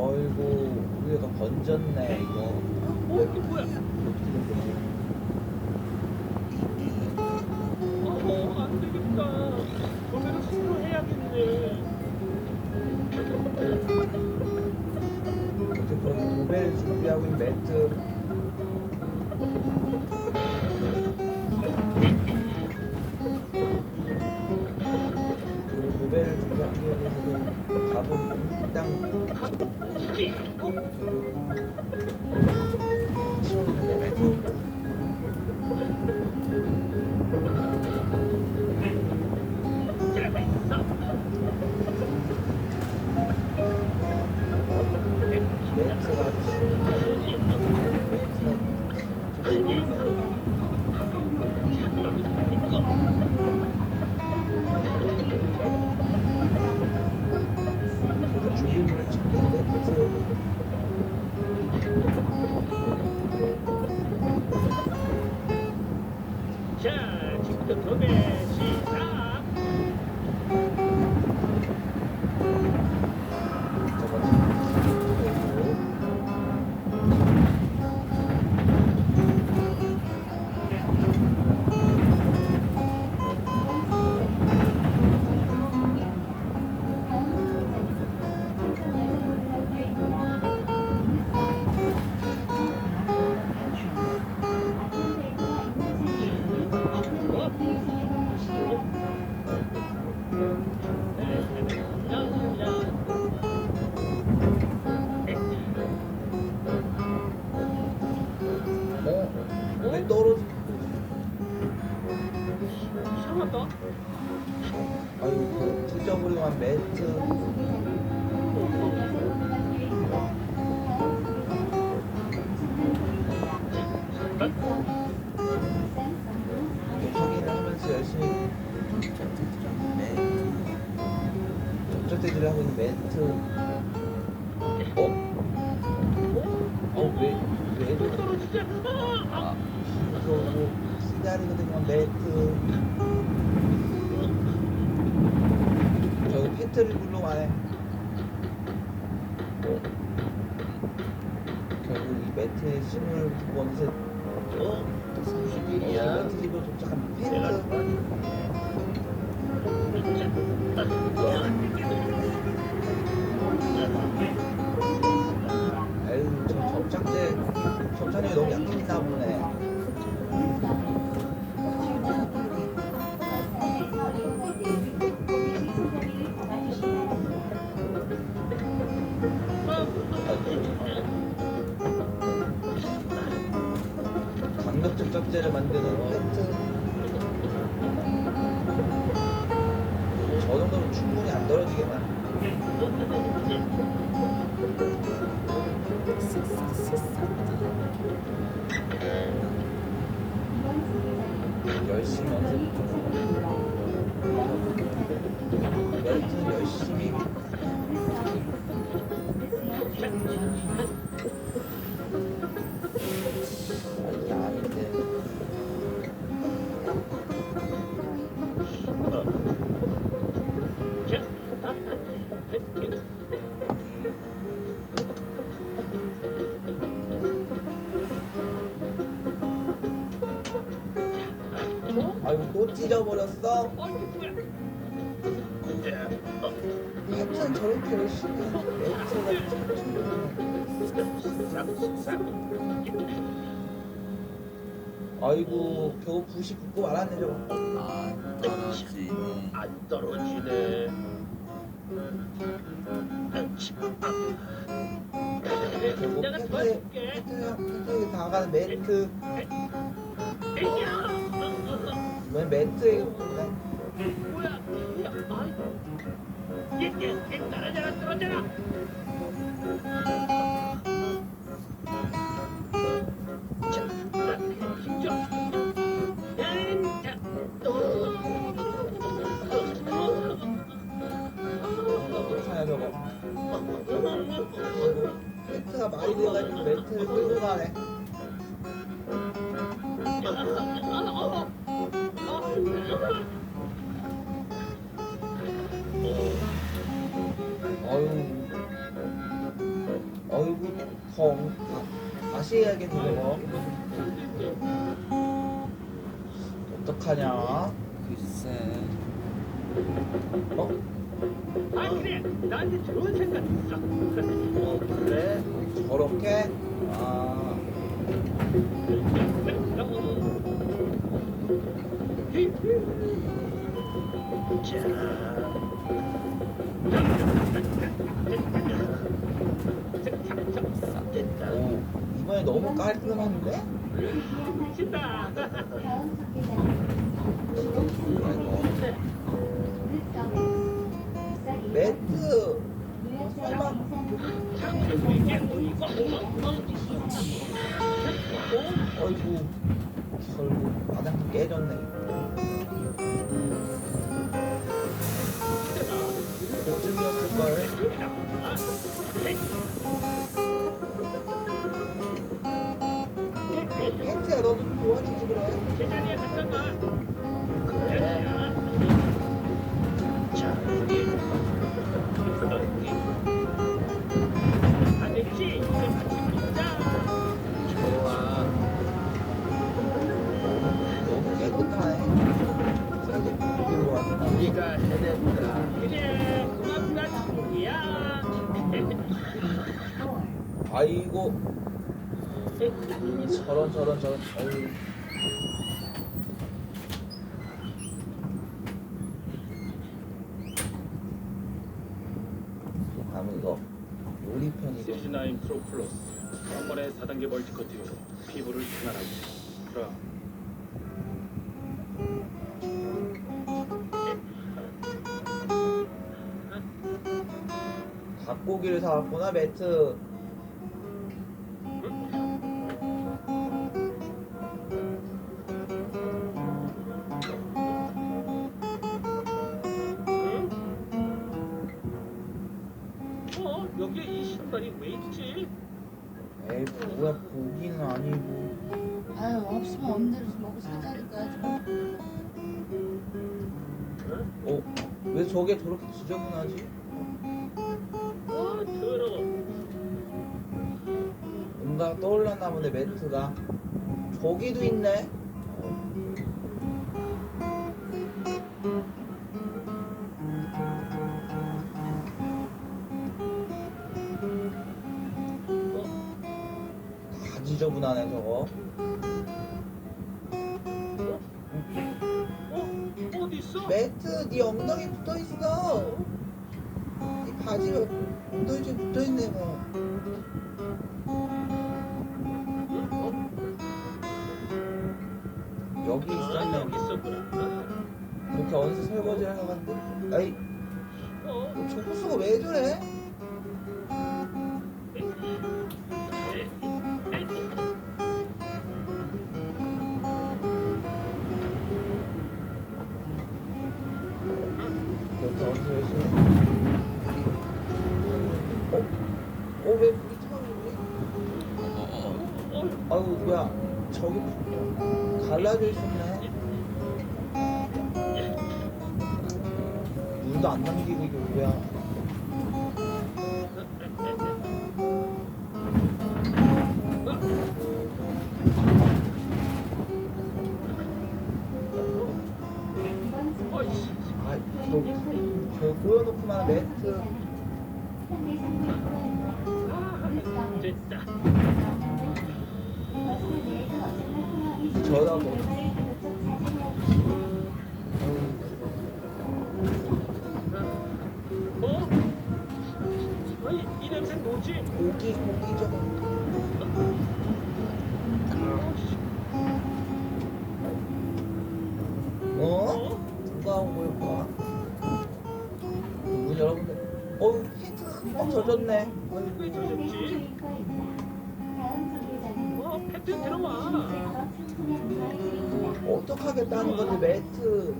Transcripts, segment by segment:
어이구 우리가 더 건졌네 이거 어 이게 뭐야? 거지? 어, 안 되겠다. 오늘은 술로 해야겠네. 어쨌든 도배를 준비하고 있는 매트 아유 찢어버리고 한 매트 확인을 하면서 열심히 접착제들이 하고 있는 매트 어? 어? 왜? 왜? 또 떨어지지 않아. 아, 그러고 시다리거든요 매트 저기 팬트를 굴러가네 어? 결국 이 매트에 심을 두고 어느새 어? 무슨 일이야? 매트 집으로 도착한 팬트 충분히 안 떨어지게만. 열심히 연습 열심히 아이고 또 찢어버렸어? 하여튼 저렇게 열심히 멜트가 아이고 겨우 붓이 붙고 말았네 저거 안 떨어지네. 안 떨어지네. 결국 내가 도와줄게. 팬트에 팬트에 다가가는 멜트 왜 매트에 근데 뭐야? 야, 아이 얘얘 떨어져라 떨어져라 저거 매트가 많이 들어가지고 매트를 끌고 가네. 덩. 아, 다시 해야겠네, 저거. 어떡하냐? 글쎄 어? 아 그래 나한테 좋은 생각 있어 어, 그래? 저렇게? 아, 오, 이번에 너무 깔끔한데? 아이고. 매트! 설마, 어이구, 결국 바닥 깨졌네. 아이고, 저런, 저런, 저런, 어이. 다음은 이거. 요리편이거 시즈나인 프로 플러스. 한 번에 4단계 멀티커트로 피부를 편안하게 그럼. 닭고기를 사왔구나 매트 왜 저게 저렇게 지저분하지? 어 더러워. 뭔가 떠올랐나 보네 매트가. 저기도 있네 네 엉덩이 붙어 있어 네 바지가 엉덩이 좀 붙어 있네 뭐 어? 여기 아, 있었네 여기 있었구나 그렇게 어디서 설거지 하러 간대 아이 어? 조구수가 왜 저래? 저기 갈라져 있었네 물도 안 남기고 이게 뭐야 아 저 저 보여놓고만 매트. 아 됐다 고기 고기 저거 어? 어? 누가 온 걸까? 문 여러분들 어우 젖었네 왜? 팬트 들어와 어떡하겠다는 건데 매트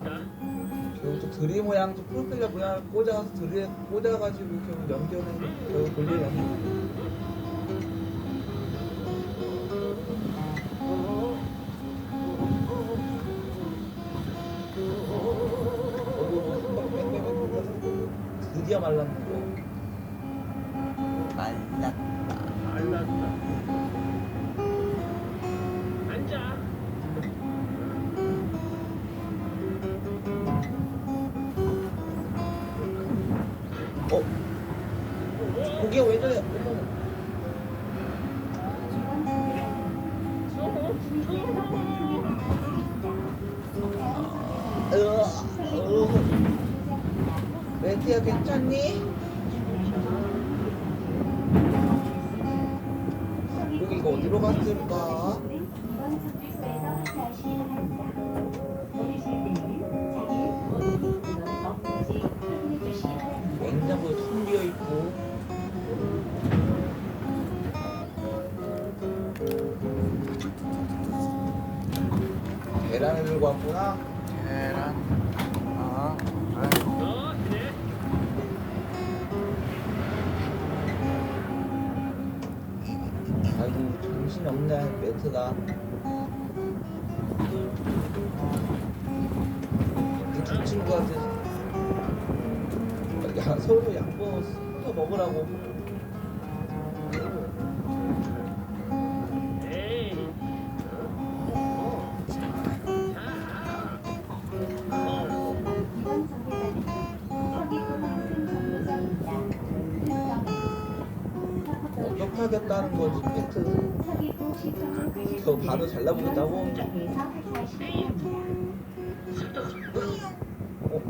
말려야겠다. 그리고 또 드리 모양도 프로펠러 모양을 꽂아서 드리에 꽂아가지고 결국 연결은 결국 돌리려면 드디어 말랐는 어디로 갔을까? 냉장고에 텅 비어 있고. 계란을 들고 왔구나. 그두 친구한테 야, 서로 양보 또 먹으라고. 하겠다는 거지 매트. 저 반을 잘라보겠다고? 어?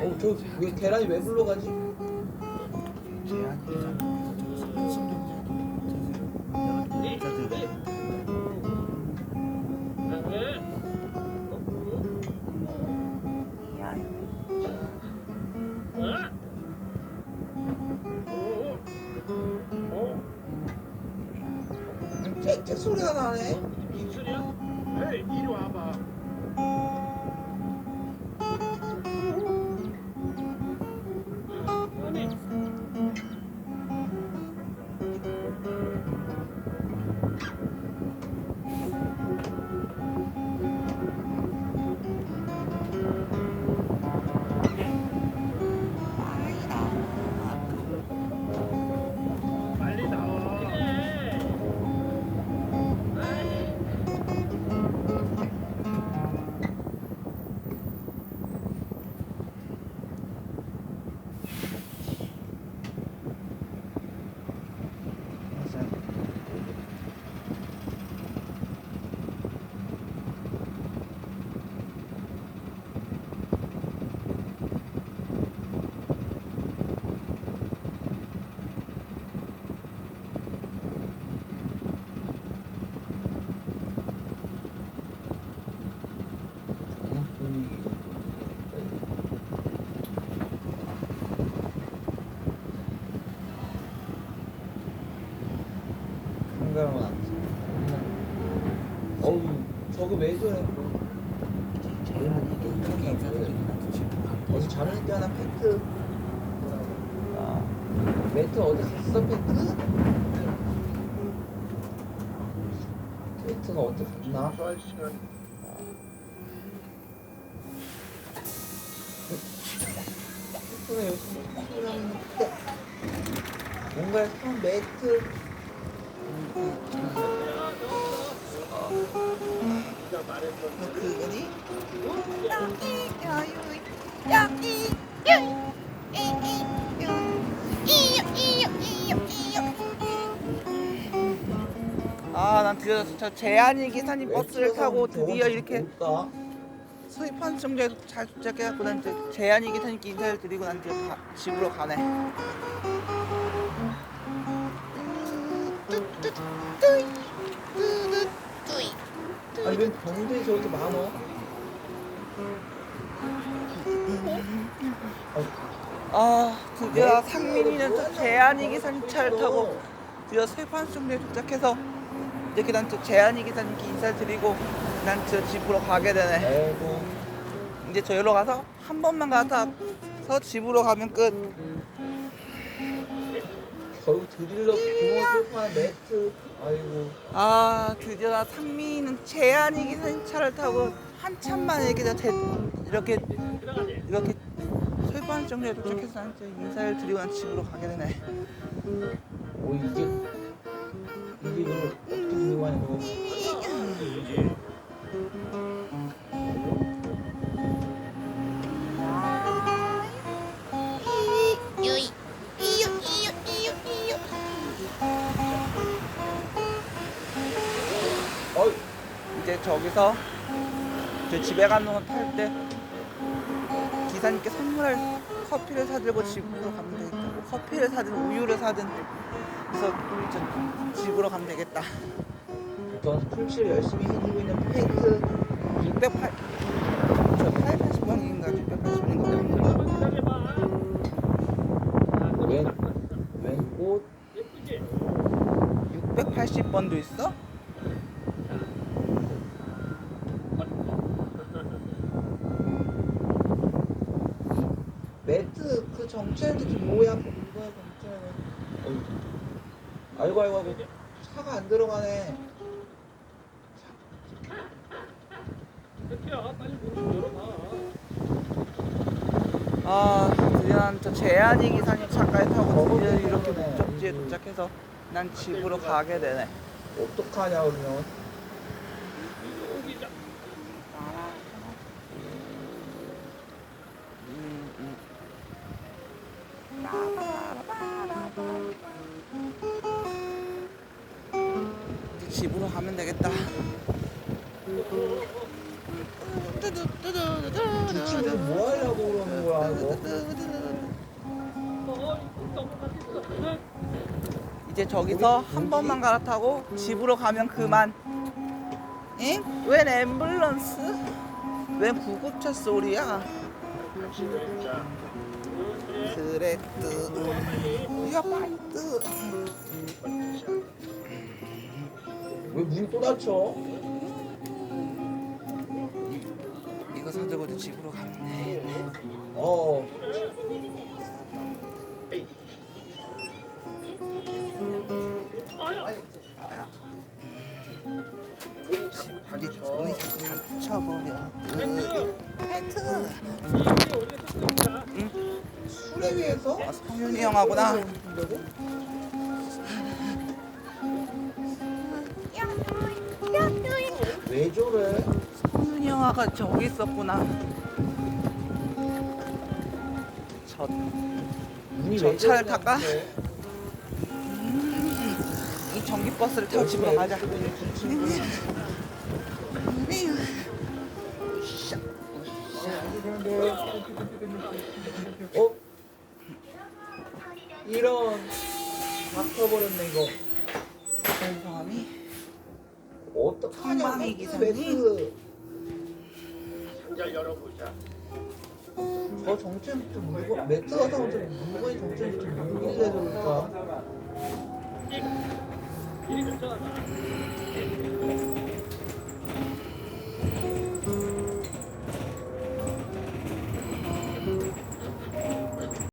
어, 저 왜 계란이 왜 굴러가지? 저거 왜 저래? 어제 자는 때 하나 팩트. 아, 매트 어디 갔어, 팩트? 팩트가 어디 갔나? 여기 소리 하는데 뭔가 좀 매트 네가 말했던 그거니? 아, 난 드디어 저 재한이 기사님 버스를 타고 드디어 이렇게? 수입한 정도에서 잘 도착해갖고 난 이제 재한이 기사님께 인사를 드리고 난 이제 가- 집으로 가네. 아니 왜 병들이 저렇게 많어? 아, 아 드디어 상민이는 저 재한이 기사차를 타고 드디어 세판정리에 도착해서 이렇게 난 저 재한이 기사님께 인사를 드리고 난 저 집으로 가게 되네. 아이고. 이제 저기로 가서 한 번만 가서 집으로 가면 끝 결국 드릴러 부모소파 매트. 아이고. 아 드디어 나 상민이는 재한이 기사님 차를 타고 한참 만에 이렇게 다 제- 이렇게 이렇게 세판 정리에 도착해서 난 이제 인사를 드리고 난 집으로 가게 되네. 뭐 이제 이제 이걸 어떻게 거 이제 저기서 저 집에 가는 거 탈 때 기사님께 선물할 커피를 사들고 집으로 가면 되겠다. 뭐 커피를 사든 우유를 사든 그래서 저 집으로 가면 되겠다. 전 풀칠 열심히 해주고 있는 페이트 608, 저 880원인가 680원인가 잠깐만 기다려봐. 웬, 웬꽃 예쁘지? 680번도 있어? 매트 그 정체는 뭐야 어이. 아이고 아이고 아이고 차가 안 들어가네 새끼야 빨리 문좀 열어봐. 아 드디어 난저 재한이 기사님 차까지 타고 드디어 이렇게 목적지에 도착해서 난 집으로 가게 되네. 어떡하냐 그러면 이거. 이제 저기서 한 번만 갈아타고 집으로 가면 그만. 응? 웬 앰뷸런스? 웬 구급차 소리야? 자, 그래 뜨. 야 빨리 뜨. 왜 문이 또 닫혀 이거 사들고 집으로 가면 돼. 어 다쳐버려. 술에 비해서 아, 성윤이 형하구나. 왜 저래 성윤이 형아가 저기 있었구나. 저저왜 차를 탈까? 근데. 이 전기 버스를 타고 집으로 가자. 어? 이런 막혀버렸네 이거 성함이 어떡하냐 매트 기사님? 열어보자. 저 정체부터 물건 매트가 사면 좀 물건이 저럴까 이리 괜찮아.